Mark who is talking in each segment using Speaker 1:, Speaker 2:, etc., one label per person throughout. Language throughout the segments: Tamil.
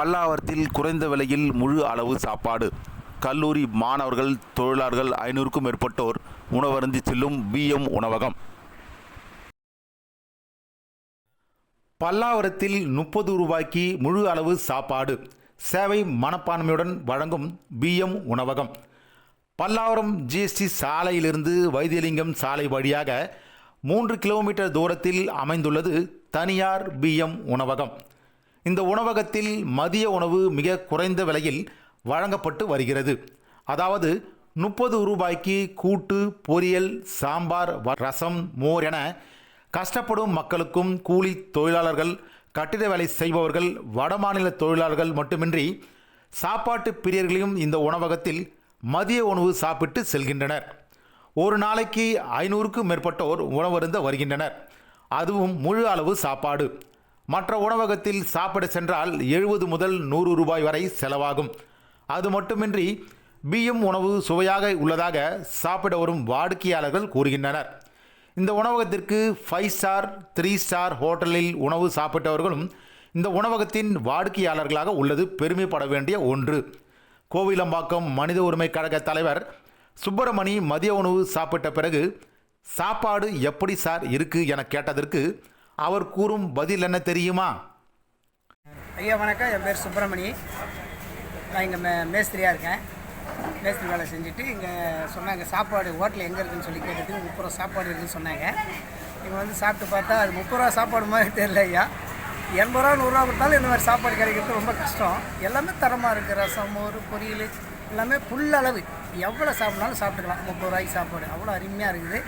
Speaker 1: பல்லாவரத்தில் குறைந்த விலையில் முழு அளவு சாப்பாடு. கல்லூரி மாணவர்கள் தொழிலாளர்கள் ஐநூறுக்கும் மேற்பட்டோர் உணவருந்தி செல்லும் பிஎம் உணவகம். பல்லாவரத்தில் முப்பது ரூபாய்க்கு முழு அளவு சாப்பாடு. சேவை மனப்பான்மையுடன் வழங்கும் பிஎம் உணவகம். பல்லாவரம் ஜிஎஸ்டி சாலையிலிருந்து வைத்தியலிங்கம் சாலை வழியாக மூன்று கிலோமீட்டர் தூரத்தில் அமைந்துள்ளது தனியார் பிஎம் உணவகம். இந்த உணவகத்தில் மதிய உணவு மிக குறைந்த விலையில் வழங்கப்பட்டு வருகிறது. அதாவது முப்பது ரூபாய்க்கு கூட்டு பொரியல் சாம்பார் வ- ரசம் மோர் என கஷ்டப்படும் மக்களுக்கும் கூலி தொழிலாளர்கள் கட்டிட வேலை செய்பவர்கள் வடமாநில தொழிலாளர்கள் மட்டுமின்றி சாப்பாட்டு பிரியர்களையும் இந்த உணவகத்தில் மதிய உணவு சாப்பிட்டு செல்கின்றனர். ஒரு நாளைக்கு ஐநூறுக்கும் மேற்பட்டோர் உணவருந்த வருகின்றனர். அதுவும் முழு அளவு சாப்பாடு. மற்ற உணவகத்தில் சாப்பிட சென்றால் எழுபது முதல் நூறு ரூபாய் வரை செலவாகும். அது மட்டுமின்றி பியும் உணவு சுவையாக உள்ளதாக சாப்பிட வரும் வாடிக்கையாளர்கள் கூறுகின்றனர். இந்த உணவகத்திற்கு ஃபைவ் ஸ்டார் த்ரீ ஸ்டார் ஹோட்டலில் உணவு சாப்பிட்டவர்களும் இந்த உணவகத்தின் வாடிக்கையாளர்களாக உள்ளது பெருமைப்பட வேண்டிய ஒன்று. கோவிலம்பாக்கம் மனித உரிமை கழக தலைவர் சுப்பிரமணி மதிய உணவு சாப்பிட்ட பிறகு சாப்பாடு எப்படி சார் இருக்குது என கேட்டதற்கு அவர் கூறும் பதில் என்ன தெரியுமா?
Speaker 2: ஐயா வணக்கம். என் பேர் சுப்பிரமணி. நான் இங்கே மே மேஸ்திரியாக இருக்கேன். மேஸ்திரி வேலை செஞ்சுட்டு இங்கே சொன்னாங்க சாப்பாடு ஹோட்டல் எங்கே இருக்குன்னு சொல்லி கேட்டதுக்கு முப்பது ரூபா சாப்பாடு இருக்குதுன்னு சொன்னாங்க. இங்கே வந்து சாப்பிட்டு பார்த்தா அது முப்பது ரூபா சாப்பாடு மாதிரி தெரியல ஐயா. எண்பது ரூபா நூறுரூவா கொடுத்தாலும் இந்த மாதிரி சாப்பாடு கிடைக்கிறது ரொம்ப கஷ்டம். எல்லாமே தரமாக இருக்குது ரசம் மோர் பொரியல் எல்லாமே ஃபுல் அளவு. எவ்வளோ சாப்பிட்னாலும் சாப்பிட்டுக்கலாம். முப்பது ரூபாய்க்கு சாப்பாடு. அவ்வளோ அருமையாக இருக்குது.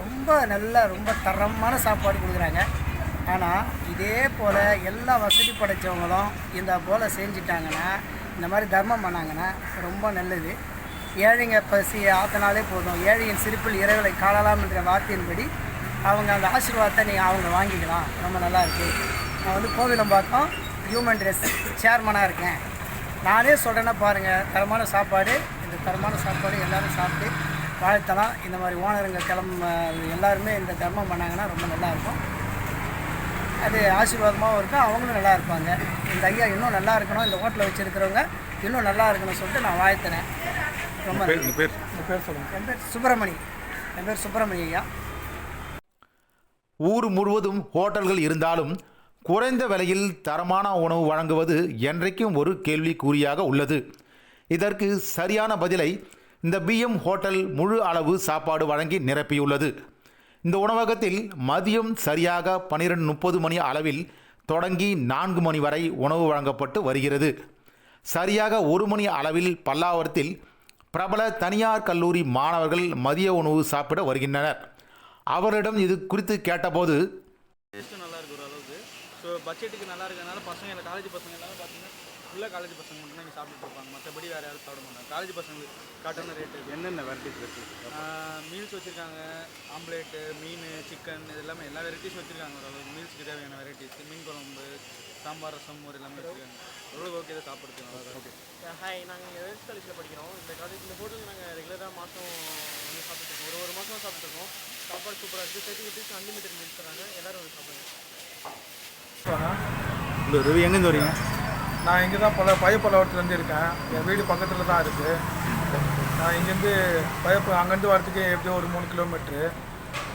Speaker 2: ரொம்ப நல்ல ரொம்ப தரமான சாப்பாடு கொடுக்குறாங்க. ஆனால் இதே போல் எல்லா வசதி படைத்தவங்களும் இந்த போல் செஞ்சிட்டாங்கன்னா இந்த மாதிரி தர்மம் பண்ணாங்கன்னா ரொம்ப நல்லது. ஏழைங்க பசி ஆத்தினாலே போதும். ஏழையின் சிரிப்பில் இறைவலை காணலாம் என்ற வார்த்தையின்படி அவங்க அந்த ஆசீர்வாதத்தை நீங்கள் அவங்க வாங்கிக்கலாம். ரொம்ப நல்லா இருக்குது நான் வந்து கோவிலம்பாக்கம் ஹியூமன் ட்ரெஸ் சேர்மனாக இருக்கேன். நானே சொல்கிறேன்னா பாருங்கள் தரமான சாப்பாடு இந்த தரமான சாப்பாடு எல்லோரும் சாப்பிட்டு வாழ்த்தலாம். இந்த மாதிரி ஓனருங்க கிளம்ப எல்லாருமே இந்த தர்மம் பண்ணாங்கன்னா ரொம்ப நல்லாயிருக்கும். அது ஆசீர்வாதமாகவும் இருக்கும். அவங்களும் நல்லா இருப்பாங்க. இந்த ஐயா இன்னும் நல்லா இருக்கணும். இந்த ஹோட்டலில் வச்சுருக்கிறவங்க இன்னும் நல்லா இருக்கணும்னு சொல்லிட்டு நான் வாழ்த்துனேன் ரொம்ப.
Speaker 1: பேர்
Speaker 2: என் பேர்? சொல்லுங்கள் என் பேர் சுப்பிரமணி. என் பேர் சுப்பிரமணி ஐயா.
Speaker 1: ஊர் முழுவதும் ஹோட்டல்கள் இருந்தாலும் குறைந்த விலையில் தரமான உணவு வழங்குவது என்றைக்கும் ஒரு கேள்விக்குறியாக உள்ளது. இதற்கு சரியான பதிலை இந்த பிஎம் ஹோட்டல் முழு அளவு சாப்பாடு வழங்கி நிரப்பியுள்ளது. இந்த உணவகத்தில் மதியம் சரியாக பனிரெண்டு முப்பது மணி அளவில் தொடங்கி நான்கு மணி வரை உணவு வழங்கப்பட்டு வருகிறது. சரியாக ஒரு மணி அளவில் பல்லாவரத்தில் பிரபல தனியார் கல்லூரி மாணவர்கள் மதிய உணவு சாப்பிட வருகின்றனர். அவரிடம் இது குறித்து கேட்டபோது
Speaker 3: நல்லா இருக்கு ஓரளவுக்கு ஸோ பட்ஜெட்டுக்கு நல்லா இருக்கிறதுனால பசங்க காலேஜ் பசங்க எல்லாமே பார்த்தீங்கன்னா ஃபுல்லாக காலேஜ் பசங்க மட்டும் தான் இங்கே இருப்பாங்க. மற்றபடி வேறு யாரும் சாப்பிட மாட்டாங்க. காலேஜ் பசங்களுக்கு காட்டான ரேட்டு
Speaker 4: என்னென்ன வெரைட்டிஸ் இருக்கு?
Speaker 3: மீல்ஸ் வச்சுருக்காங்க. ஆம்லேட்டு மீன் சிக்கன் இது எல்லாமே எல்லா வெரைட்டிஸும் வச்சுருக்காங்க ஓரளவுக்கு. மீல்ஸ்க்கு தேவையான வெரைட்டிஸ் மீன் குழம்பு சாம்பார் ரசம் ஒரு எல்லாமே வச்சுருக்காங்க. ஓரளவுக்கு ஓகே தான் சாப்பிடுறது நல்லா ஓகே.
Speaker 5: ஹாய் நாங்கள் எஸ் காலேஜில் படிக்கிறோம். இந்த காலேஜ் இந்த ஹோட்டல் நாங்கள் ரெகுலராக மாதம் வந்து சாப்பிட்டுருக்கோம் ஒரு ஒரு மாதம் சாப்பிட்டுருக்கோம் சாப்பாடு சூப்பராக இருக்குது தேர்ட்டி ருபீஸ் அன்லிமிட்டட் மீல்ஸ் தராங்க. எல்லோரும் வந்து சாப்பிடுங்க.
Speaker 4: இந்த ரவி எங்கேருந்து வரீங்க?
Speaker 6: நான் இங்கே தான் பல பயப்பலவரத்துலேருந்து இருக்கேன். என் வீடு பக்கத்தில் தான் இருக்குது நான் இங்கேருந்து பயப்பு அங்கேருந்து வரதுக்கு எப்படியும் ஒரு மூணு கிலோமீட்ரு.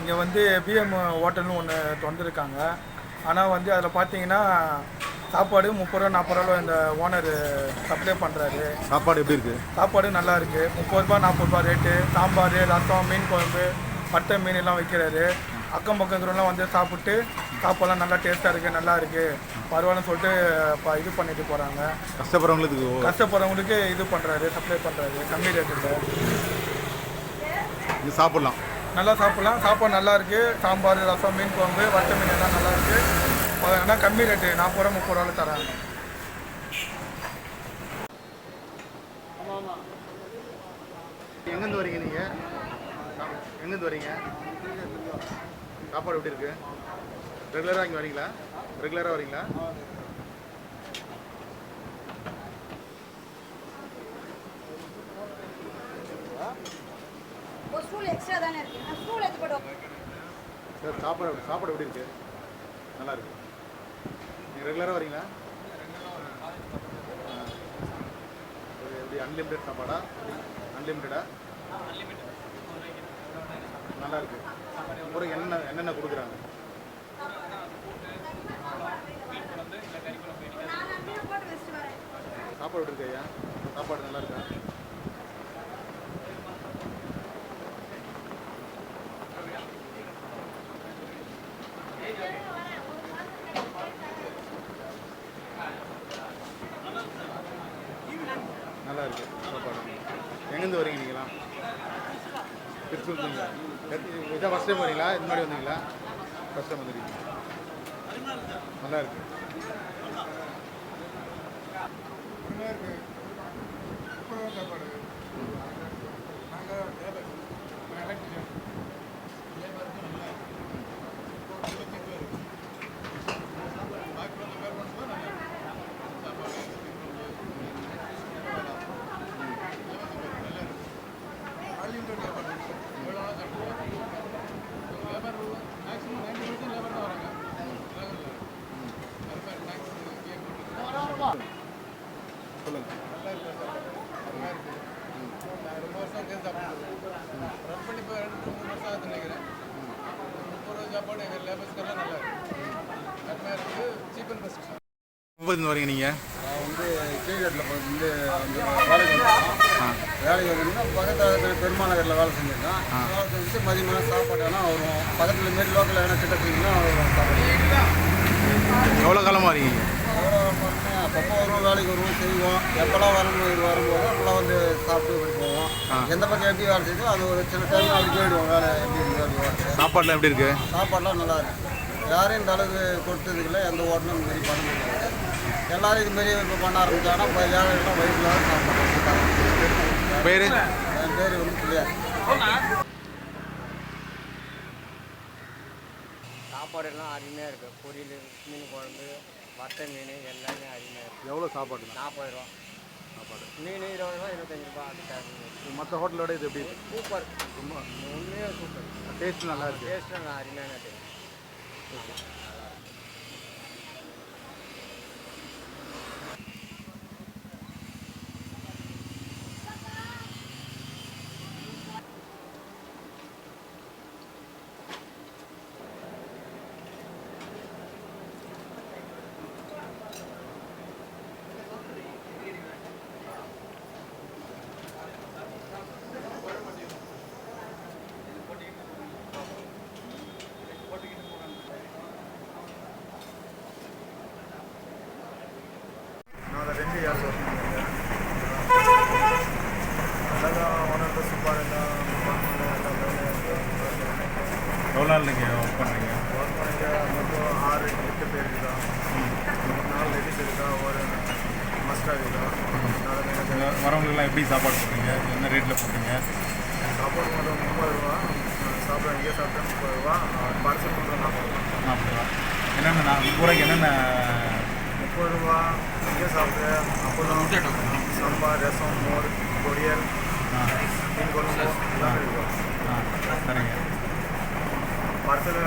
Speaker 6: இங்கே வந்து பிஎம் ஹோட்டல்னு ஒன்று திறந்துருக்காங்க. ஆனால் வந்து அதில் பார்த்தீங்கன்னா சாப்பாடு முப்பது ரூபா நாற்பது ரூபா இந்த ஓனர் சப்ளை பண்ணுறாரு
Speaker 4: சாப்பாடு எப்படி இருக்கு?
Speaker 6: சாப்பாடு நல்லா இருக்குது முப்பது ரூபா நாற்பது ரூபா ரேட்டு சாம்பார் ரசம் மீன் குழம்பு பட்டை மீன் எல்லாம் வைக்கிறாரு. அக்கம் பக்கத்துலலாம் வந்து சாப்பிட்டு சாப்பாடுலாம் நல்லா டேஸ்ட்டாக இருக்குது நல்லா இருக்குது பரவாயில்லன்னு சொல்லிட்டு ப- இது பண்ணிட்டு போகிறாங்க
Speaker 4: கஷ்டப்படுறவங்களுக்கு
Speaker 6: கஷ்டப்படுறவங்களுக்கு இது பண்ணுறாரு சப்ளை பண்ணுறாரு கம்மி ரேட்டில்
Speaker 4: இது சாப்பிடலாம்.
Speaker 6: நல்லா சாப்பிட்லாம். சாப்பாடு நல்லா இருக்குது சாம்பார் ரசம் மீன் குழம்பு வட்ட மீன் எல்லாம் நல்லா இருக்குது ஆனால் கம்மி ரேட்டு நாற்பது ரூபா முப்பது ரூபாவில் தராங்க.
Speaker 4: எங்கேருந்து வரீங்க நீங்கள் எங்கேருந்து வரீங்க? சாப்பாடு எப்படி இருக்கு? ரெகுலராக இங்கே வரீங்களா? ரெகுலராக வரீங்களா? சார் சாப்பாடு எப்படி- சாப்பாடு எப்படி இருக்கு? நல்லா இருக்கு. நீங்கள் ரெகுலராக வரீங்களா? அன்லிமிட்டெட் சாப்பாடா? அன்லிமிட்டடா நல்லா இருக்கு. ஒரு என்னென்ன என்னென்ன கொடுக்குறாங்க. சாப்பாடு இருக்கு ஐயா சாப்பாடு நல்லா இருக்கா நல்லா இருக்கு சாப்பாடு எங்கேருந்து வரீங்க நீங்களாம் திருச்சூர்ங்களா இதான் ஃபஸ்ட் டைம் வரீங்களா இது முன்னாடி வந்தீங்களா? ஃபஸ்ட் டைம் வந்துருக்கீங்க. நல்லா இருக்குது சொல்லுங்க
Speaker 7: ரொம்ப வருஷம் கேஸ் சாப்பிட்டு ரன் பண்ணி இப்போ ரெண்டு மூணு வருஷம் ஆகுது நினைக்கிறேன் முப்பது ரூபா சாப்பாடு எங்கள் லேபர்ஸ்க்கெல்லாம் நல்லா இருக்கு அருமையாக இருக்குது சீப் அண்ட் பெஸ்ட்
Speaker 4: முப்பதுலேருந்து வரீங்க நீங்கள்
Speaker 8: நான் வந்து கீழ்கட்டில் வந்து வேலைக்கு வேலைக்கு வந்தோம்னா பக்கத்தில் பெருமாநகரில் வேலை செஞ்சிருக்கேன். வேலை செஞ்சுட்டு மதியமான சாப்பாடு வேணால் வரும். பக்கத்தில் மாரி லோக்கல் எதனா கிட்ட போனீங்கன்னா சாப்பாடு.
Speaker 4: எவ்வளோ காலமாக வரீங்க
Speaker 8: அப்பப்போ வருவோம் வேலைக்கு வருவோம் செய்வோம். எப்போல்லாம் வரும்போது வரும்போது அப்போல்லாம் வந்து சாப்பிட்டு இப்படி போவோம். எந்த பக்கம் எப்படி வேலை செய்யுதோ அது ஒரு சில டைம் அப்படி போயிடுவோம். வேலை எப்படி இருக்குது
Speaker 4: சாப்பாடுலாம் எப்படி இருக்கு?
Speaker 8: சாப்பாடுலாம் நல்லா இருக்கு. யாரும் இந்த அளவுக்கு கொடுத்ததுக்குள்ள எந்த ஹோட்டலும் இந்த மாதிரி பண்ண முடியாது. எல்லாரும் இது மாதிரி இப்போ பண்ண ஆரம்பிச்சாங்கன்னா இப்போ ஏழைகள்லாம் வயிற்றுல சாப்பாடு
Speaker 4: பேர்?
Speaker 8: என் பேர் வந்து பிள்ளையார்
Speaker 5: சாப்பாடு எல்லாம் அருமையாக இருக்குது பொரியல் மீன் குழம்பு வட்டை மீன் எல்லாமே அருமையாக இருக்குது
Speaker 4: எவ்வளோ சாப்பாடு
Speaker 5: நாற்பது ரூபா. சாப்பாடு மீன் இருபது ரூபா இருபத்தஞ்சி ரூபா அது தேவை
Speaker 4: மற்ற ஹோட்டலோட இது எப்படி
Speaker 5: சூப்பர். ரொம்ப உண்மையாக சூப்பர்.
Speaker 4: டேஸ்ட் நல்லா இருக்கு.
Speaker 5: டேஸ்ட்டு நல்லா அருமையான டேஸ்ட்.
Speaker 7: நான் அதை ரெண்டு இயர்ஸ் ஒர்க் பண்ணியிருக்கேன் நல்லா ஒன் ஆஃப் த சூப்பர் எல்லாம்
Speaker 4: எவ்வளோ நாள் நீங்கள் ஒர்க் பண்ணுறீங்க
Speaker 7: ஒர்க் பண்ணிக்க மொத்தம் ஆறு எட்டு பேர் இருக்கா மூணு நாள் லேடிஸ் இருக்கா ஒரு மஸ்டாக இருக்கா அதனால எனக்கு
Speaker 4: வரவங்களுக்குலாம் எப்படி சாப்பாடு போடுறீங்க என்ன ரேட்டில் போடுறீங்க
Speaker 7: சாப்பாடு மட்டும் முப்பது ரூபா சாப்பிட இங்கே சாப்பிட்டா முப்பது ரூபா பார்சல் மட்டும் நாற்பது ரூபா
Speaker 4: நாற்பது ரூபா என்னென்ன நான் ஊருக்கு என்னென்ன
Speaker 7: முப்பது ரூபா இங்கே சாப்பிட்டு அப்பளம் சாம்பார் ரசம் மோர் பொரியல் மீன் குழம்பு எல்லாமே இருக்கும்
Speaker 4: ஆ சரிங்க
Speaker 7: பார்சல்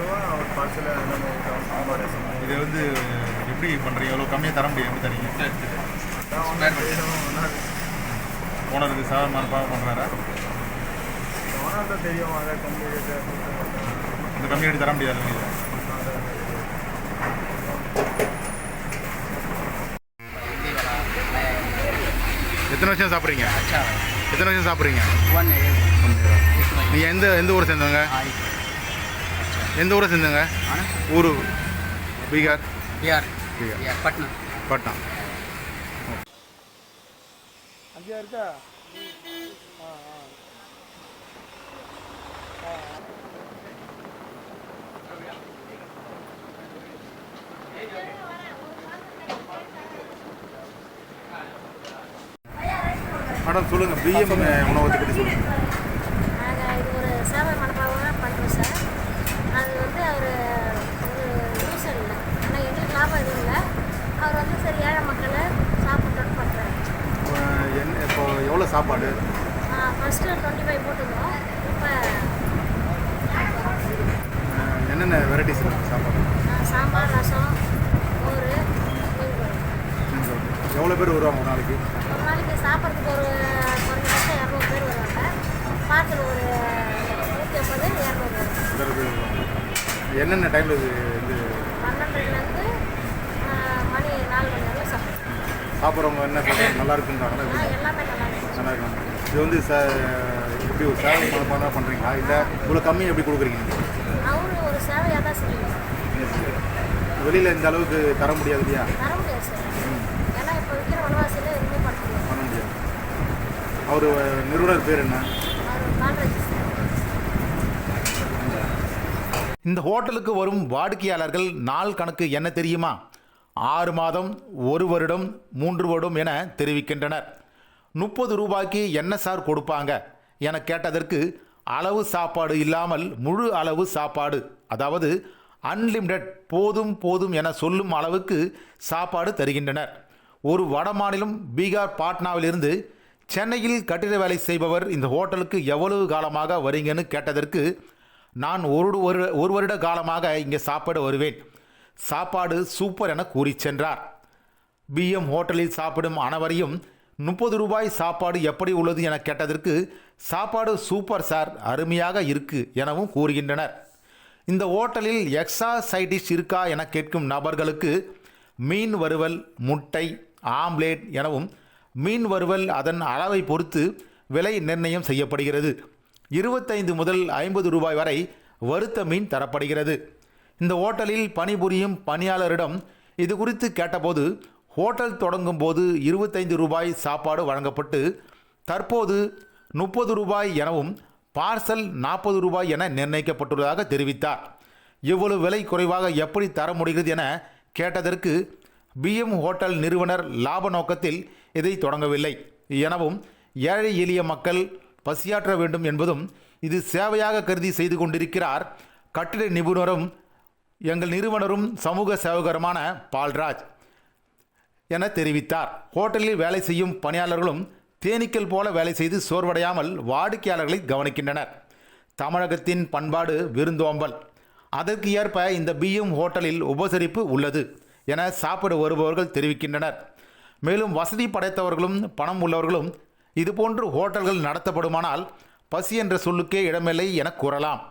Speaker 7: ரூபா ஒரு.
Speaker 4: இது வந்து எப்படி பண்ணுறீங்க எவ்வளோ கம்மியாக தர முடியும் எப்படி தரீங்க? ஓனருக்கு சாதாரண பண்ணுறாரா
Speaker 7: ஒன்றா தான் தெரியும் அதை கம்மி ரேட்டு
Speaker 4: இந்த கம்மி ரேட்டு தர முடியாது நீங்கள் எத்தனை வருஷம் சாப்பிட்றீங்க? எத்தனை வருஷம் சாப்பிட்றீங்க? நீங்கள் எந்த எந்த ஊரை சேர்ந்தவங்க? எந்த ஊரை சேர்ந்தவங்க? ஊர்? பீகார்.
Speaker 9: பிஆர்
Speaker 4: பீகார்.
Speaker 9: பட்னா.
Speaker 4: பட்னா.
Speaker 7: அங்கேயா இருக்கா?
Speaker 4: மேடம் சொல்லுங்கள் பிஎம் உணவகத்தை பற்றி சொல்லுங்கள்
Speaker 10: நாங்கள் இது ஒரு சேவை மனப்பாக பண்ணுறோம் சார் அது வந்து அவர் ஒரு யூசர் இல்லை ஆனால் எங்களுக்கு லாபம் எதுவும் இல்லை அவர் வந்து சரி ஏழை மக்களை சாப்பிட்டோன்னு பண்ணுறாரு
Speaker 4: என்ன இப்போ எவ்வளோ சாப்பாடு?
Speaker 10: ஃபஸ்ட்டு டுவெண்ட்டி ஃபைவ் போட்டிருந்தோம் இப்போ
Speaker 4: என்னென்ன வெரைட்டிஸ் இருக்குது சாப்பாடு?
Speaker 10: சாம்பார் ரசம் மோர்
Speaker 4: எவ்வளோ பேர் வருவாங்க ஒரு நாளைக்கு?
Speaker 10: ஒரு நாளைக்கு சாப்பிட்றதுக்கு ஒரு குறைஞ்சபட்சம் இரநூறு பேர் வருவாங்க. பார்சல் ஒரு நூற்றி ஐம்பது இரநூறு.
Speaker 4: பேர் என்னென்ன டைமில் இது இது?
Speaker 10: பன்னெண்டுலேருந்து மணி நாலு மணி வரையும் சாப்பிடுவோம்
Speaker 4: சாப்பிட்றவங்க என்ன? நல்லா இருக்குன்றாங்களா
Speaker 10: நல்லா இருக்கும்
Speaker 4: இது வந்து ச எப்படி ஒரு சேவை மனப்பாடம் பண்ணுறீங்களா இல்லை இவ்வளோ கம்மி எப்படி கொடுக்குறீங்க? நீங்கள்
Speaker 10: அவரு ஒரு சேவையாக தான் செய்யணும்
Speaker 4: வெளியில் இந்த அளவுக்கு தர முடியாது இல்லையா?
Speaker 10: தர முடியாது சார். ஏன்னா இப்போ விற்கிற விலைவாசியில் எதுவுமே பண்ண முடியாது.
Speaker 4: பண்ண முடியாது. அவர் நிறுவனர் பேர் என்ன?
Speaker 1: இந்த ஹோட்டலுக்கு வரும் வாடிக்கையாளர்கள் நாள் கணக்கு என்ன தெரியுமா? ஆறு மாதம் ஒரு வருடம் மூன்று வருடம் என தெரிவிக்கின்றனர். முப்பது ரூபாய்க்கு என்ன சார் கொடுப்பாங்க என கேட்டதற்கு அளவு சாப்பாடு இல்லாமல் முழு அளவு சாப்பாடு அதாவது அன்லிமிடெட் போதும் போதும் என சொல்லும் அளவுக்கு சாப்பாடு தருகின்றனர். ஒரு வடமாநிலம் பீகார் பாட்னாவிலிருந்து சென்னையில் கட்டிட வேலை செய்பவர் இந்த ஹோட்டலுக்கு எவ்வளவு காலமாக வரீங்கன்னு கேட்டதற்கு நான் ஒரு ஒரு ஒரு வருட காலமாக இங்கே சாப்பிட வருவேன். சாப்பாடு சூப்பர் என கூறி சென்றார். பிஎம் ஹோட்டலில் சாப்பிடும் அனைவரையும் முப்பது ரூபாய் சாப்பாடு எப்படி உள்ளது என கேட்டதற்கு சாப்பாடு சூப்பர் சார் அருமையாக இருக்கு எனவும் கூறுகின்றனர். இந்த ஹோட்டலில் எக்ஸா சைடிஷ் இருக்கா என கேட்கும் நபர்களுக்கு மீன் வறுவல் முட்டை ஆம்லேட் எனவும் மீன் வறுவல் அதன் அளவை பொறுத்து விலை நிர்ணயம் செய்யப்படுகிறது. இருபத்தைந்து முதல் ஐம்பது ரூபாய் வரை வறுத்த மீன் தரப்படுகிறது. இந்த ஹோட்டலில் பணிபுரியும் பணியாளரிடம் இது குறித்து கேட்டபோது ஹோட்டல் தொடங்கும் போது இருபத்தைந்து ரூபாய் சாப்பாடு வழங்கப்பட்டு தற்போது முப்பது ரூபாய் எனவும் பார்சல் நாற்பது ரூபாய் என நிர்ணயிக்கப்பட்டுள்ளதாக தெரிவித்தார். இவ்வளவு விலை குறைவாக எப்படி தர முடிகிறது என கேட்டதற்கு பிஎம் ஹோட்டல் நிறுவனர் லாப நோக்கத்தில் இதை தொடங்கவில்லை. எனவும் ஏழை எளிய மக்கள் பசியாற்ற வேண்டும் என்பதும் இது சேவையாக கருதி செய்து கொண்டிருக்கிறார். கட்டிட நிபுணரும் எங்கள் நிறுவனரும் சமூக சேவகருமான பால்ராஜ் என தெரிவித்தார். ஹோட்டலில் வேலை செய்யும் பணியாளர்களும் தேனீக்கள் போல வேலை செய்து சோர்வடையாமல் வாடிக்கையாளர்களை கவனிக்கின்றனர். தமிழகத்தின் பண்பாடு விருந்தோம்பல். அதற்கு ஏற்ப இந்த பிஎம் ஹோட்டலில் உபசரிப்பு உள்ளது என சாப்பிட வருபவர்கள் தெரிவிக்கின்றனர். மேலும் வசதி படைத்தவர்களும் பணம் உள்ளவர்களும் இதுபோன்று ஹோட்டல்கள் நடத்தப்படுமானால் பசி என்ற சொல்லுக்கே இடமில்லை என கூறலாம்.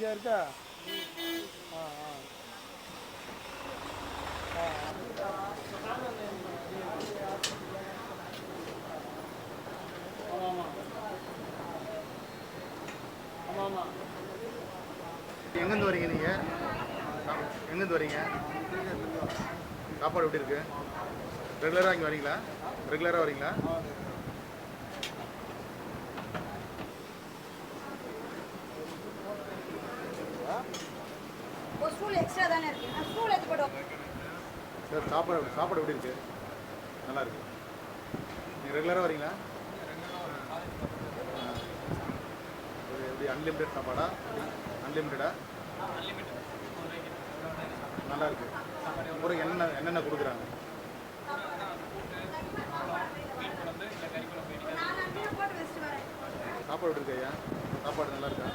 Speaker 6: ஈஸியாக இருக்கா? ஆ ஆ.
Speaker 4: எங்கேருந்து வரீங்க நீங்கள் எங்கேருந்து வரீங்க? சாப்பாடு எப்படி இருக்குது ரெகுலராக இங்கே வரீங்களா? ரெகுலராக வரீங்களா
Speaker 11: ஒரு ஸ்டூல் எக்ஸ்ட்ரா தானே இருக்கு நான் ஸ்டூல் எடுத்து போடுவோம்
Speaker 4: சார் சாப்பாடு சாப்பாடு எப்படி இருக்கு? நல்லா இருக்கு. நீங்கள் ரெகுலராக வரீங்களா. இது எப்படி அன்லிமிட்டெட் சாப்பாடா? அன்லிமிட்டடா நல்லா இருக்கு. ஒரு என்னென்ன என்னென்ன கொடுக்குறாங்க? சாப்பாடு எப்படி இருக்கு ஐயா? சாப்பாடு நல்லா இருக்கா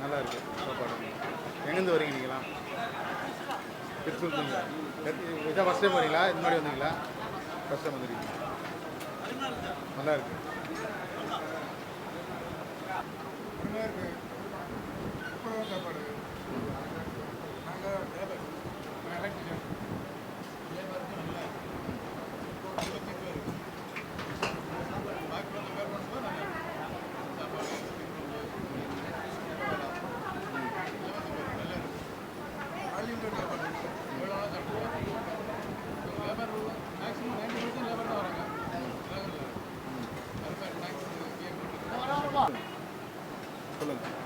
Speaker 4: நல்லா இருக்கு சாப்பாடு எங்கேருந்து வரீங்க நீங்களாம் திருச்சூர் இதான் ஃபஸ்ட் டைம் வரீங்களா? இது மாதிரி வந்தீங்களா? ஃபஸ்ட் டைம் வந்துருக்கீங்க. நல்லா இருக்கு. சாப்பாடு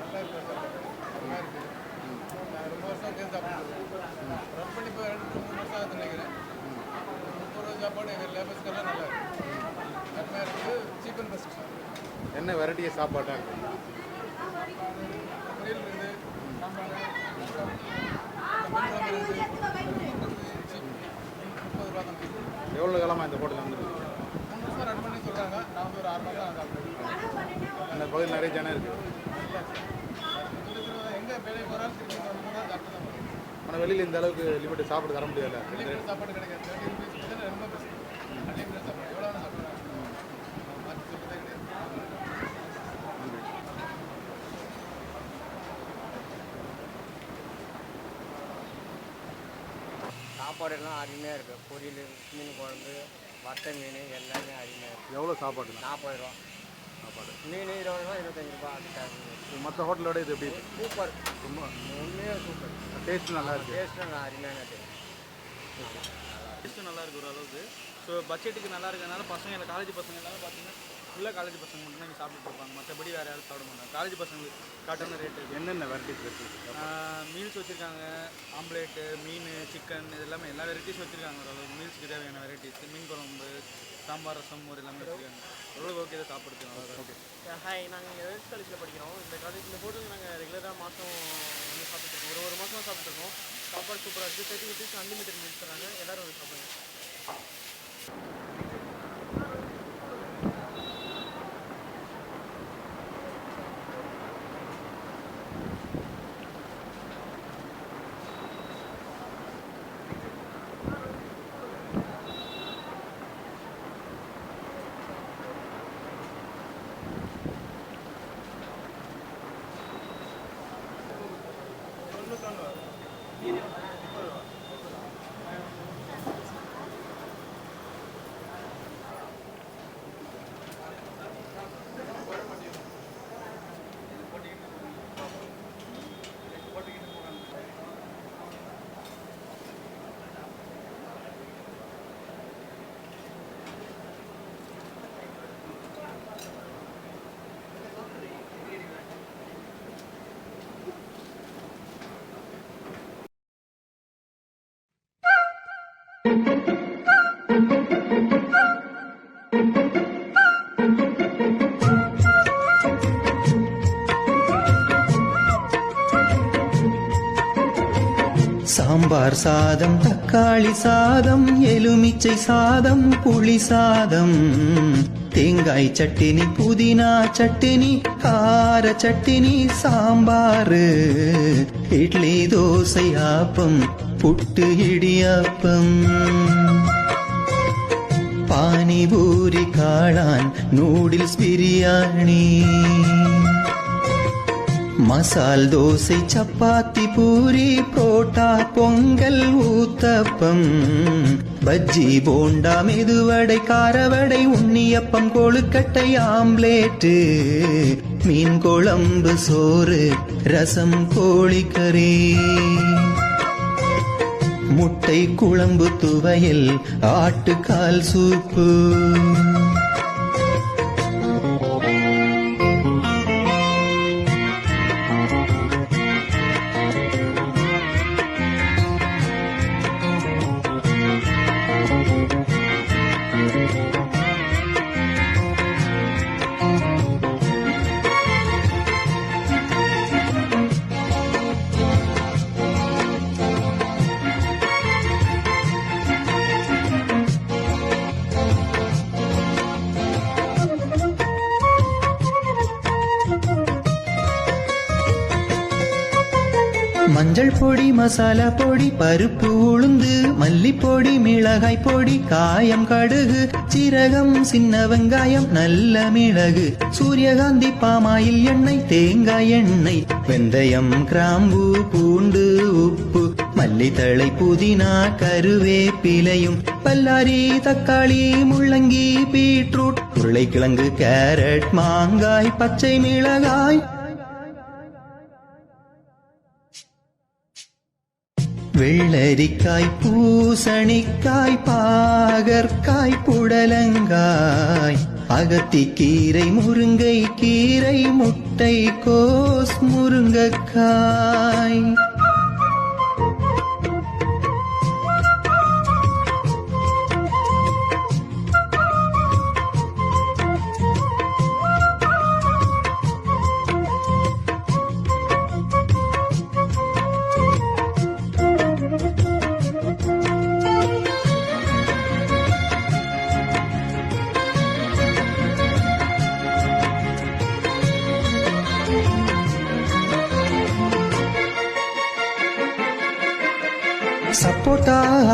Speaker 12: நல்லா இருக்கு சார் நல்லா இருக்கு நான் ரொம்ப வருஷம் சேர்ந்து சாப்பிட்டுருக்கேன் ரன் பண்ணி இப்போ ரெண்டு மூணு வருஷம் ஆகுது நினைக்கிறேன் முப்பது ரூபா சாப்பாடு எங்கள் லேபர்ஸ்க்கெல்லாம் நல்லா இருக்கு அருமையாக இருக்குது சீப் அண்ட் பெஸ்ட்
Speaker 4: என்ன வெரைட்டியை சாப்பாட்டாக இருக்குது
Speaker 12: பொரியல் இருக்குது சாம்பார் ரசம், மீன் குழம்பு இருக்குது சீப் முப்பது ரூபா தான்
Speaker 4: எவ்வளோ காலமாக இந்த ஹோட்டலில் வந்துருக்கு
Speaker 12: மூணு வருஷம் ரன் என்ன வெரைட்டியாக சாப்பாட்டாக வந்து ஒரு ஆறு மாதம் நான் சாப்பிட்டேன்
Speaker 4: இந்த பகுதியில் நிறைய ஜனம்
Speaker 12: இருக்கு.
Speaker 4: ஆனால் வெளியில் இந்த அளவுக்கு லிமிட் சாப்பிட தர முடியல
Speaker 12: சாப்பாடு கிடைக்காது தேர்ட்டி ருபீஸ் தான் ரொம்ப பெஸ்ட் அன்லிமிட்டட் சாப்பாடு எவ்வளோ வேணும் சாப்பிடலாம் மாற்றி சொல்கிறதே கிடையாது
Speaker 5: சாப்பாடு எல்லாம் அருமையாக இருக்குது பொரியல் மீன் குழம்பு வட்டை மீன் எல்லாமே அருமையாக இருக்குது
Speaker 4: எவ்வளோ சாப்பாடு
Speaker 5: நாற்பது ரூபா.
Speaker 4: சாப்பாடு
Speaker 5: மீன் இருபது ரூபா இருபத்தஞ்சி ரூபா அது
Speaker 4: மற்ற ஹோட்டலோட இது எப்படி இருக்கு?
Speaker 5: சூப்பர். ரொம்ப உண்மையாக சூப்பர்.
Speaker 4: டேஸ்ட் நல்லா இருக்கு.
Speaker 5: டேஸ்ட்டும் அருமையான டேஸ்ட்.
Speaker 3: டேஸ்ட்டும் நல்லா இருக்கு ஓரளவுக்கு ஸோ பட்ஜெட்டுக்கு நல்லா இருக்கிறதுனால பசங்க காலேஜ் பசங்க எல்லாமே பார்த்தீங்கன்னா ஃபுல்லாக காலேஜ் பசங்க மட்டும் தான் இங்கே சாப்பிட்டுட்டு இருப்பாங்க. மற்றபடி வேறு யாரும் சாப்பிட மாட்டாங்க. காலேஜ் பசங்களுக்கு காட்டான ரேட்டு
Speaker 4: என்னென்ன வெரைட்டிஸ் இருக்குது
Speaker 3: மீல்ஸ் வச்சுருக்காங்க. ஆம்லேட்டு மீன் சிக்கன் இது எல்லாமே எல்லா வெரைட்டிஸும் வச்சுருக்காங்க ஓரளவு மீல்ஸுக்கு தேவையான வெரைட்டிஸ் மீன் குழம்பு சாம்பார் ரசம் ஒரு எல்லாமே வச்சுருக்காங்க. ஓரளவு ஓகே தான் நல்லா ஓகே
Speaker 5: ஹாய் நாங்கள் வெஸ்ட் காலேஜில் படிக்கிறோம். இந்த காலேஜ் இந்த ஹோட்டலுக்கு நாங்கள் ரெகுலராக மாதம் வந்து சாப்பிட்டுருக்கோம் ஒரு ஒரு மாதம் சாப்பிட்டுருக்கோம் சாப்பாடு சூப்பராக இருக்குது தேர்ட்டி ருபீஸ் அன்லிமிட்டட் மீல்ஸ் தராங்க. எல்லோரும் வந்து சாப்பிடுங்க.
Speaker 13: சாம்பார் சாதம் தக்காளி சாதம் எலுமிச்சை சாதம் புளி சாதம். தேங்காய் சட்டினி புதினா சட்டினி கார சட்டினி சாம்பார். இட்லி தோசை ஆப்பம். புட்டு இடியாப்பம். பானிபூரி காளான் நூடில்ஸ் பிரியாணி. மசால் தோசை சப்பாத்தி பூரி புரோட்டா பொங்கல் ஊத்தப்பம். பஜ்ஜி போண்டா மெதுவடை காரவடை உண்ணியப்பம் கொழுக்கட்டை ஆம்லேட்டு. மீன் குழம்பு சோறு ரசம் கோழிக்கறி. முட்டை குழம்பு துவையில் ஆட்டுக்கால் சூப்பு. மசாலா பொடி பருப்பு உளுந்து மல்லிப்பொடி மிளகாய் பொடி காயம் கடுகு சீரகம் சின்ன வெங்காயம் நல்ல மிளகு சூரியகாந்தி பாமாயில் எண்ணெய் தேங்காய் எண்ணெய் வெந்தயம் கிராம்பு பூண்டு உப்பு மல்லித்தழை புதினா கருவேப்பிலையும் பல்லாரி தக்காளி முள்ளங்கி பீட்ரூட் உருளைக்கிழங்கு கேரட் மாங்காய் பச்சை மிளகாய் வெள்ளரிக்காய் பூசணிக்காய் பாகற்காய் புடலங்காய் அகத்தி கீரை முருங்கை கீரை முட்டை கோஸ் முருங்கக்காய்.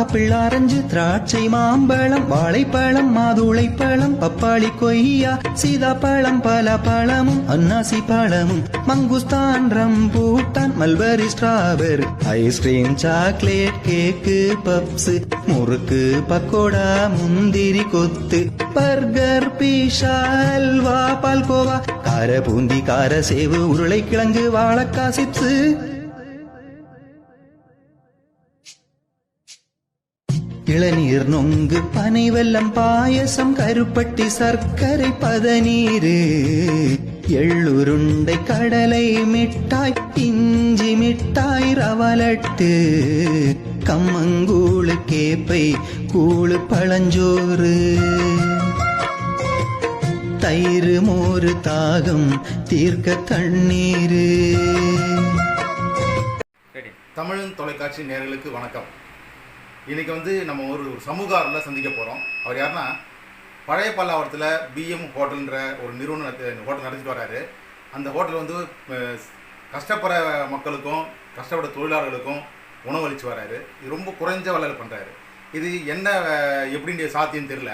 Speaker 13: ஆப்பிள் ஆரஞ்சு திராட்சை மாம்பழம் வாழைப்பழம் மாதுளை பழம் பப்பாளி கொய்யா சீதாப்பழம் பல பழமும் அன்னாசி பழமும். Mangosteen rambutan mulberry strawberry ice cream chocolate cake puffs murukku pakoda முந்திரி கொத்து பர்கர் பீஷா அல்வா பால்கோவா கார பூந்தி கார சேவு உருளைக்கிழங்கு வாழைக்காய் சிப்ஸ். இளநீர் நொங்கு பனைவெல்லம் பாயசம் கருப்பட்டி சர்க்கரை பதநீரு எள்ளுருண்டை கடலை மிட்டாய் இஞ்சி மிட்டாய் ரவலட்டு கம்மங்கூழு கேப்பை கூழு பழஞ்சோறு. தயிர் மோறு தாகம் தீர்க்க தண்ணீரு.
Speaker 4: தமிழன் தொலைக்காட்சி நேர்களுக்கு வணக்கம். இன்னைக்கு வந்து நம்ம ஒரு சமூக சந்திக்க போகிறோம் அவர் யாருன்னா பழைய பல்லாவரத்தில் பிஎம் ஹோட்டல்ன்ற ஒரு நிறுவனம் நடத்தி- ஹோட்டல் நடத்திட்டு வராரு. அந்த ஹோட்டல் வந்து கஷ்டப்படுற மக்களுக்கும் கஷ்டப்பட தொழிலாளர்களுக்கும் உணவளிச்சு வராரு. இது ரொம்ப குறைஞ்ச விலையில் பண்ணுறாரு இது என்ன அஹ், சாத்தியம் தெரில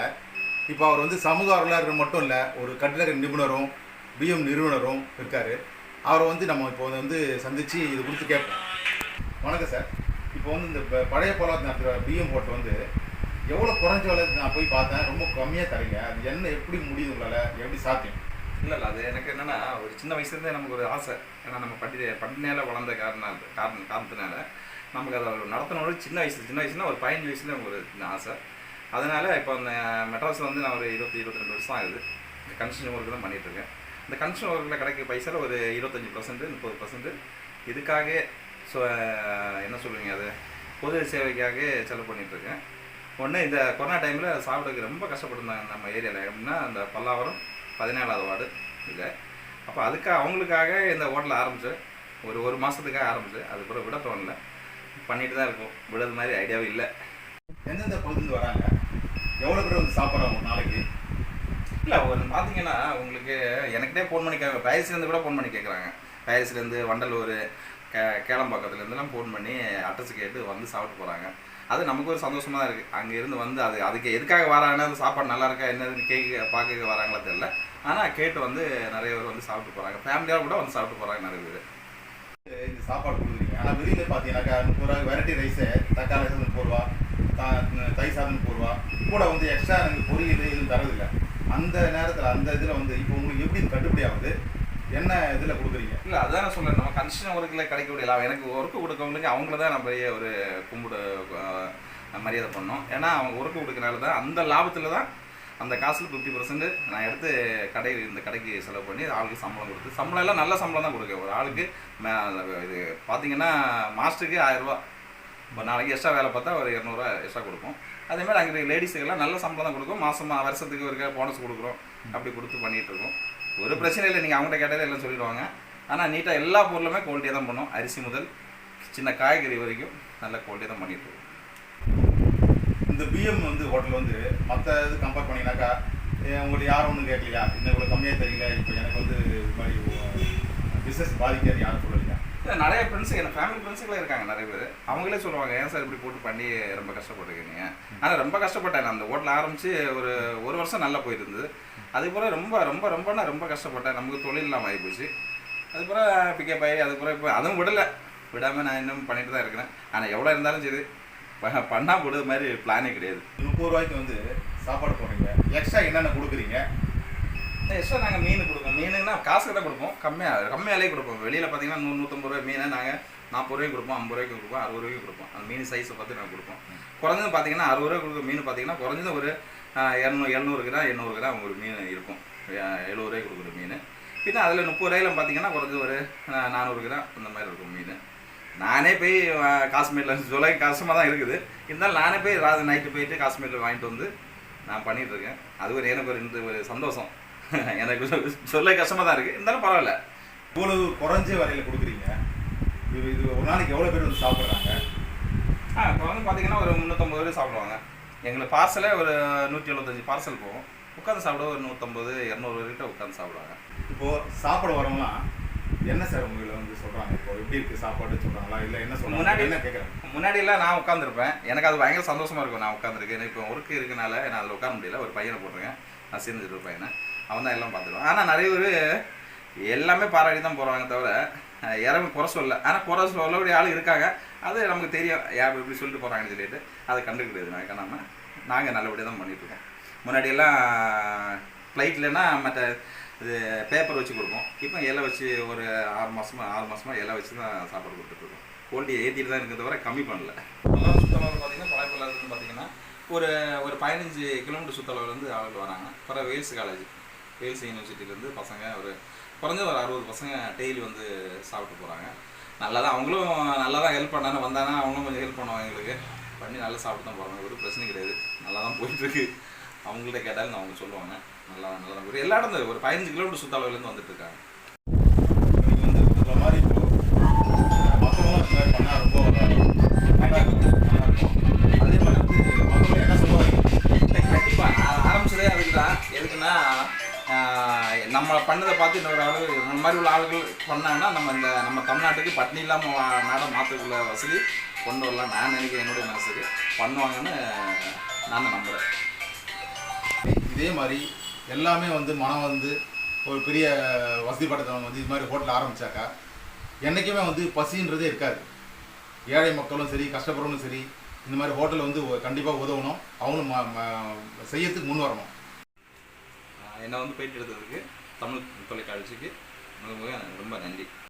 Speaker 4: இப்போ அவர் வந்து சமூக வரலாறு மட்டும் இல்லை ஒரு கட்டிட நிபுணரும் பிஎம் நிறுவனரும் இருக்கார். அவரை வந்து நம்ம இப்போ வந்து சந்தித்து இது குறித்து கேட்போம் வணக்கம் சார். இப்போ வந்து இந்த ப- பழைய பொருளாதார நடத்துகிற பிஎம் போட்டு வந்து எவ்வளோ குறைஞ்ச விலை நான் போய் பார்த்தேன். ரொம்ப கம்மியாக தரீங்க. அது என்ன எப்படி முடியுது உங்களால்? எப்படி சாத்தியம்?
Speaker 14: இல்லை இல்லை. அது எனக்கு என்னென்னா ஒரு சின்ன வயசுலேருந்தே நமக்கு ஒரு ஆசை. ஏன்னா நம்ம பட்டி பட்டினியால் வளர்ந்த காரணம் காரணம் காரணத்தினால நமக்கு அதை நடத்தினோட சின்ன வயசு சின்ன வயசுனா ஒரு பதினஞ்சு வயசுல எனக்கு ஒரு சின்ன ஆசை. அதனால் இப்போ அந்த மெட்ராஸில் வந்து நான் ஒரு இருபத்தி இருபத்தி ரெண்டு வருஷம் ஆகுது. கன்ஸ்ட்ரக்ஷன் ஒர்க்கு தான் பண்ணிகிட்ருக்கேன் இருக்கேன். இந்த கன்ஸ்ட்ரக்ஷன் ஒர்க்கில் கிடைக்க பைசாவில் ஒரு இருபத்தஞ்சி பர்சன்ட் முப்பது பர்சன்ட் இதுக்காக ஸோ uh, என்ன சொல்லுவீங்க அது? பொது சேவைக்காக செலவு பண்ணிகிட்ருக்கேன் இருக்கேன் ஒன்று இந்த கொரோனா டைமில் சாப்பிட்றதுக்கு ரொம்ப கஷ்டப்பட்டுருந்தாங்க நம்ம ஏரியாவில் எப்படின்னா அந்த பல்லாவரம் பதினேழாவது வார்டு இல்லை அப்போ அதுக்காக அவங்களுக்காக இந்த ஹோட்டல் ஆரம்பிச்சு ஒரு ஒரு மாதத்துக்காக ஆரம்பிச்சு அதுக்கப்புறம் விட தோணல. பண்ணிட்டு தான் இருக்கும். விடுறது மாதிரி ஐடியாவும் இல்லை.
Speaker 4: எந்தெந்த பகுதியிலேருந்து வராங்க? எவ்வளோ பேர் வந்து சாப்பிட்றாங்க ஒரு நாளைக்கு?
Speaker 14: இல்லை ஒரு பார்த்தீங்கன்னா உங்களுக்கு எனக்கிட்டே ஃபோன் பண்ணி கேட்குறாங்க பாரிஸ்லேருந்து கூட ஃபோன் பண்ணி கேட்குறாங்க. பாரிஸ்லேருந்து வண்டலூர் கே கேளம்பாக்கத்துலேருந்துலாம் ஃபோன் பண்ணி அட்ரஸ் கேட்டு வந்து சாப்பிட்டு போகிறாங்க அது நமக்கு ஒரு சந்தோஷமாக தான் இருக்குது அங்கே இருந்து வந்து அது அதுக்கு எதுக்காக வராங்கன்னா அந்த சாப்பாடு நல்லா இருக்கா? என்னதுன்னு கேட்க பார்க்க வராங்களா தெரியல. ஆனால் கேட்டு வந்து நிறைய பேர் வந்து சாப்பிட்டு போகிறாங்க ஃபேமிலியாக கூட வந்து சாப்பிட்டு போகிறாங்க நிறைய பேர்.
Speaker 4: இந்த சாப்பாடு கொடுக்குறீங்க. ஆனால் வெளியில் பார்த்தீங்கன்னாக்கா முப்பது ரூபா வெரைட்டி ரைஸு தக்காளி சாதம் முப்பது ரூபா த- தயிர் சாதம் முப்பது ரூபா கூட வந்து எக்ஸ்ட்ரா எனக்கு பொரியல் எதுவும் தரதில்லை. அந்த நேரத்தில் அந்த இதில் வந்து இப்போ உங்களுக்கு எப்படி கட்டுப்படி ஆகுது? என்ன இதில் கொடுக்குறீங்க?
Speaker 14: இல்லை அதான் நான் சொல்கிறேன் நம்ம கன்ஸ்ட்ரக்ஷன் ஒர்க்கில் கிடைக்கக்கூடிய லாபம். எனக்கு ஒர்க்கு கொடுக்கவங்களுக்கு அவங்கள தான் நம்ம ஒரு கும்பிடு மரியாதை பண்ணோம் ஏன்னா அவங்க ஒர்க்கு கொடுக்கறனால தான் அந்த லாபத்தில் தான் அந்த காசில் ஃபிஃப்டி பர்சன்ட் நான் எடுத்து கடை இந்த கடைக்கு செலவு பண்ணி ஆளுக்கு சம்பளம் கொடுத்து சம்பளம் எல்லாம் நல்ல சம்பளம் தான் கொடுக்க ஒரு ஆளுக்கு மே- இது பார்த்தீங்கன்னா மாஸ்டருக்கு ஆயிரரூபா. இப்போ நாளைக்கு எக்ஸ்ட்ரா வேலை பார்த்தா ஒரு இரநூறுவா எக்ஸ்ட்ரா கொடுப்போம். அதேமாதிரி அங்கே லேடிஸுக்கெல்லாம் நல்ல சம்பளம் தான் கொடுக்கும். மாதம் வருஷத்துக்கு ஒரு போனஸ் கொடுக்குறோம். அப்படி கொடுத்து பண்ணிகிட்டு இருக்கோம். ஒரு பிரச்சனை இல்லை. நீங்கள் அவங்கள்ட்ட கேட்டாலே எல்லாம் சொல்லிடுவாங்க. ஆனால் நீட்டாக எல்லா பொருளுமே குவாலிட்டியாக தான் பண்ணோம். அரிசி முதல் சின்ன காய்கறி வரைக்கும் நல்ல குவாலிட்டியாக தான் பண்ணிட்டு இருக்கோம்.
Speaker 4: இந்த பிஎம் வந்து ஹோட்டல் வந்து மற்ற இது கம்பேர் பண்ணிங்கனாக்கா ஏன் உங்களுக்கு யாரும் ஒன்றும் கேட்கலையா? இன்னும் இவ்வளோ கம்மியாக தெரியல. இப்போ எனக்கு வந்து இது மாதிரி பிஸ்னஸ் பாதிக்காது யாரும் சொல்லலையா?
Speaker 14: இல்லை நிறைய ஃப்ரெண்ட்ஸு என் ஃபேமிலி ஃப்ரெண்ட்ஸுகளே இருக்காங்க நிறைய பேர். அவங்களே சொல்லுவாங்க ஏன் சார் இப்படி போட்டு பண்ணி ரொம்ப கஷ்டப்பட்டுருக்கீங்க? ஆனால் ரொம்ப கஷ்டப்பட்டேன் நான். அந்த ஹோட்டல் ஆரம்பித்து ஒரு ஒரு வருஷம் நல்லா போயிட்டு இருந்தது. அதுக்கப்புறம் ரொம்ப ரொம்ப ரொம்பனா ரொம்ப கஷ்டப்பட்டேன். நமக்கு தொழில் இல்லாமல் ஆகிப்போச்சு அதுக்கப்புறம் பிக்கப் ஆகி அதுக்கப்புறம் இப்போ அதுவும் விடலை. விடாமல் நான் இன்னும் பண்ணிட்டு தான் இருக்கிறேன். ஆனால் எவ்வளோ இருந்தாலும் சரி ப- பண்ணா போடுறது மாதிரி பிளானே கிடையாது.
Speaker 4: முப்பது ரூபாய்க்கு வந்து சாப்பாடு போடுறீங்க. எக்ஸ்ட்ரா என்னென்ன கொடுக்குறீங்க?
Speaker 14: எக்ஸ்ட்ரா நாங்கள் மீன் கொடுப்போம். மீனுன்னா காசுக்கு தான் கொடுப்போம். கம்மியாக கம்மியாலே கொடுப்போம். வெளியில் பார்த்தீங்கன்னா நூறு நூற்றம்பது ரூபாய் மீனை நாங்கள் நாற்பது ரூபாய்க்கு கொடுப்போம் ஐம்பது ரூபாய்க்கு கொடுப்போம் அறுபது ரூபாய்க்கு கொடுப்போம். அந்த மீன் சைஸை பார்த்து நாங்கள் கொடுப்போம். குறைஞ்சது பார்த்தீங்கன்னா அறுபது ரூபாய் கொடுக்குற மீன் பார்த்தீங்கன்னா குறைஞ்சது ஒரு இரநூறு எழுநூறு கிராம் எண்ணூறு கிராம் ஒரு மீன் இருக்கும். அஹ் எழுபது ரூபாய்க்கு கொடுக்குற மீன். பின்ன அதில் முப்பது ரூபாயில பார்த்தீங்கன்னா குறைஞ்ச ஒரு நானூறு கிராம் இந்த மாதிரி இருக்கும் மீன். நானே போய் காஷ்மீரில் சொல்ல கஷ்டமாக தான் இருக்குது. இருந்தாலும் நானே போய் ராது நைட்டு போயிட்டு காஷ்மீரில் வாங்கிட்டு வந்து நான் பண்ணிட்டு இருக்கேன் அது ஒரு எனக்கு ஒரு இந்த ஒரு சந்தோஷம். எனக்கு சொல்ல கஷ்டமாக தான் இருக்குது இருந்தாலும் பரவாயில்ல.
Speaker 4: இவ்வளவு குறைஞ்ச விலையில கொடுக்குறீங்க. இது இது ஒரு நாளைக்கு எவ்வளோ பேர் வந்து சாப்பிட்றாங்க?
Speaker 14: ஆ இப்போ வந்து பார்த்தீங்கன்னா ஒரு முந்நூற்றம்பது பேர் சாப்பிடுவாங்க. எங்களுக்கு பார்சலே ஒரு நூற்றி எழுபத்தஞ்சி பார்சல் போகும். உட்காந்து சாப்பிட ஒரு நூற்றம்பது இரநூறு பேர்கிட்ட உட்காந்து சாப்பிடுவாங்க.
Speaker 4: இப்போ சாப்பிட வரவங்களாம் என்ன சார் உங்களை வந்து சொல்றாங்க? இப்போ எப்படி இருக்கு சாப்பாடு சொல்றாங்களா? இல்லை என்ன சொல்றாங்க?
Speaker 14: முன்னாடி
Speaker 4: என்ன கேட்குறேன்
Speaker 14: முன்னாடியெல்லாம் நான் உட்காந்துருப்பேன் எனக்கு அது பயங்கர சந்தோஷமா இருக்கும். நான் உட்காந்துருக்கேன் இப்போ ஒர்க்கு இருக்கனால நான் அதில் உட்கார முடியல. ஒரு பையனை போட்டிருக்கேன். நான் சேர்ந்துட்டு ஒரு பையனை. அவன் தான் எல்லாம் பார்த்துருவான் ஆனால் நிறைய பேர் எல்லாமே பாராட்டி தான் போகிறாங்க தவிர யாரும் குறை சொல்ல ஆனால் குறை சொல்லக்கூடிய ஆள் இருக்காங்க. அது நமக்கு தெரியும். யார் இப்படி சொல்லிட்டு போகிறாங்கன்னு சொல்லிட்டு. அதை கண்டுக்கிட்டு நான் காணாமல் நாங்கள் நல்லபடியாக தான் பண்ணிகிட்டு இருக்கோம் முன்னாடியெல்லாம் ஃப்ளைட்லனா மற்ற இது பேப்பர் வச்சு கொடுப்போம். இப்போ இலை வச்சு ஒரு ஆறு மாதமாக ஆறு மாதமாக இலை வச்சு தான் சாப்பாடு கொடுத்துட்ருக்கோம் குவாலிட்டி ஏற்றிட்டு தான் இருக்கிறத தவிர கம்மி பண்ணல. பல்லாவரம் சுத்தளவில் பார்த்தீங்கன்னா பழையப்பல்லாருந்து பார்த்தீங்கன்னா ஒரு ஒரு பதினஞ்சு கிலோமீட்டர் சுத்தளவுலேருந்து ஆளுகள் வராங்க. பிற வேல்ஸ் காலேஜ் வேல்ஸ் யூனிவர்சிட்டிலேருந்து பசங்க ஒரு குறைஞ்ச ஒரு அறுபது பசங்க டெய்லி வந்து சாப்பிட்டு போகிறாங்க நல்லா தான் அவங்களும் நல்லா தான் ஹெல்ப் பண்ணாங்க. வந்தாங்கன்னா அவங்களும் கொஞ்சம் ஹெல்ப் பண்ணுவாங்க எங்களுக்கு. பண்ணி நல்லா சாப்பிட்டு தான் போகிறாங்க ஒரு பிரச்சனை கிடையாது. நல்லா தான் போயிட்டுருக்கு. அவங்கள்ட்ட கேட்டாலும் அவங்க சொல்லுவாங்க. நல்லா நல்லா தான் போயிருக்கு எல்லா இடத்துல ஒரு பதினஞ்சு கிலோமீட்டர் சுத்தளவுலேருந்து வந்துட்டு இருக்காங்க. நம்ம பண்ணதை பார்த்து இன்னொரு ஆளு நம்ம மாதிரி உள்ள ஆளுகள் பண்ணாங்கன்னா நம்ம இந்த நம்ம தமிழ்நாட்டுக்கு பட்னி இல்லாமல் நாடை மாற்றக்குள்ள வசதி கொண்டு வரலாம். நான் நினைக்கிறேன் என்னுடைய மனசுக்கு பண்ணுவாங்கன்னு நான் நம்புகிறேன்
Speaker 4: இதே மாதிரி எல்லாமே வந்து மனம் வந்து ஒரு பெரிய வசதிப்பட்டவங்க வந்து இது மாதிரி ஹோட்டல் ஆரம்பிச்சாக்கா என்றைக்குமே வந்து பசின்றதே இருக்காது. ஏழை மக்களும் சரி கஷ்டப்படுறவங்களும் சரி இந்த மாதிரி ஹோட்டல் வந்து கண்டிப்பாக உதவணும். அவங்களும் செய்யறதுக்கு முன் வரணும்
Speaker 14: என்னை வந்து பேட்டி எடுத்ததுக்கு? தமிழ் தொலைக்காட்சிக்கு மிக மிக ரொம்ப நன்றி.